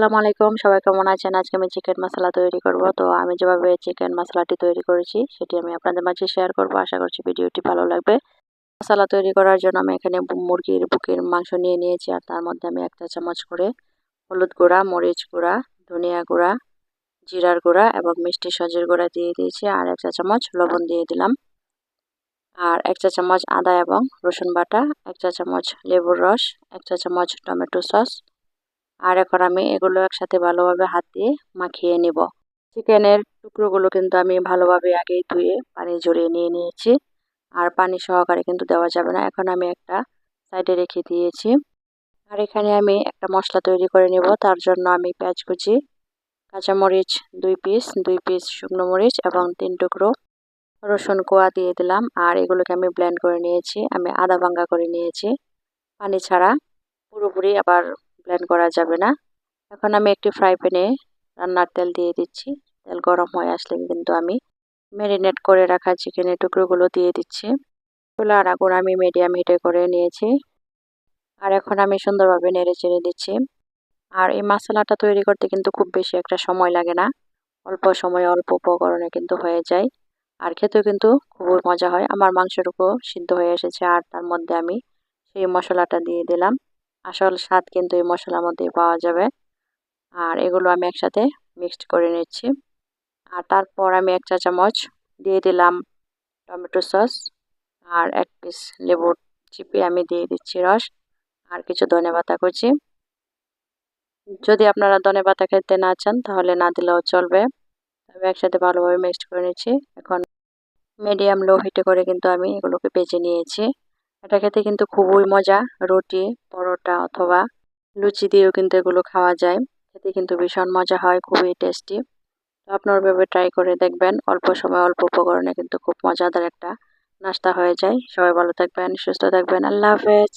আসসালামু আলাইকুম। সবাই কেমন আছেন? আজকে আমি চিকেন মশলা তৈরি করব। তো আমি যেভাবে চিকেন মশলাটি তৈরি করেছি, সেটি আমি আপনাদের মাঝে শেয়ার করব। আশা করছি ভিডিওটি ভালো লাগবে। মশলা তৈরি করার জন্য আমি এখানে মুরগির বুকের মাংস নিয়ে নিয়েছি, আর তার মধ্যে আমি একটা চামচ করে হলুদ গুঁড়া, মরিচ গুঁড়া, ধনিয়া গুঁড়া, জিরার গুঁড়া এবং মিষ্টি সজের গুঁড়া দিয়ে দিয়েছি, আর এক চা চামচ লবণ দিয়ে দিলাম। আর এক চা চামচ আদা এবং রসুন বাটা, এক চা চামচ লেবুর রস, এক চা চামচ টমেটো সস আর এখন আমি এগুলো একসাথে ভালোভাবে হাত দিয়ে মাখিয়ে নেব। চিকেনের টুকরোগুলো কিন্তু আমি ভালোভাবে আগেই ধুয়ে, পানি জড়িয়ে নিয়ে নিয়েছি। আর পানি সহকারে কিন্তু দেওয়া যাবে না। এখন আমি একটা সাইডে রেখে দিয়েছি। আর এখানে আমি একটা মশলা তৈরি করে নেব। তার জন্য আমি পেঁয়াজ কুচি, কাঁচামরিচ দুই পিস দুই পিস শুকনো মরিচ এবং তিন টুকরো রসুন কোয়া দিয়ে দিলাম। আর এগুলোকে আমি ব্লেন্ড করে নিয়েছি। আমি আদা ভাঙ্গা করে নিয়েছি। পানি ছাড়া পুরোপুরি আবার ব্লেন্ড করা যাবে না। এখন আমি একটি ফ্রাই প্যানে রান্নার তেল দিয়ে দিচ্ছি। তেল গরম হয়ে আসলে কিন্তু আমি ম্যারিনেট করে রাখা চিকেনের টুকরোগুলো দিয়ে দিচ্ছি। চুলার আগুন আমি মিডিয়াম হিটে করে নিয়েছি। আর এখন আমি সুন্দরভাবে নেড়ে চেড়ে দিচ্ছি। আর এই মশলাটা তৈরি করতে কিন্তু খুব বেশি একটা সময় লাগে না। অল্প সময় অল্প উপকরণে কিন্তু হয়ে যায়। আর খেতেও কিন্তু খুবই মজা হয়। আমার মাংসটুকু সিদ্ধ হয়ে এসেছে। আর তার মধ্যে আমি সেই মশলাটা দিয়ে দিলাম। আসল স্বাদ কিন্তু এই মশলার মধ্যে পাওয়া যাবে। আর এগুলো আমি একসাথে মিক্সড করে নিচ্ছি। আর তারপর আমি এক চা চামচ দিয়ে দিলাম টমেটো সস আর এক পিস লেবুর চিপি আমি দিয়ে দিচ্ছি রস আর কিছু ধনে পাতা কুচি। যদি আপনারা ধনে পাতা খেতে না চান তাহলে না দিলেও চলবে। তবে একসাথে ভালোভাবে মিক্সড করে নিচ্ছি। এখন মিডিয়াম লো হিটে করে কিন্তু আমি এগুলোকে বেজে নিয়েছি। এটা খেতে কিন্তু খুবই মজা। রুটি, পরোটা অথবা লুচি দিয়েও কিন্তু এগুলো খাওয়া যায়। খেতে কিন্তু ভীষণ মজা হয়, খুবই টেস্টি তো আপনার ভাবে ট্রাই করে দেখবেন। অল্প সময় অল্প উপকরণে কিন্তু খুব মজাদার একটা নাস্তা হয়ে যায়। সবাই ভালো থাকবেন, সুস্থ থাকবেন। আল্লাহ হাফেজ।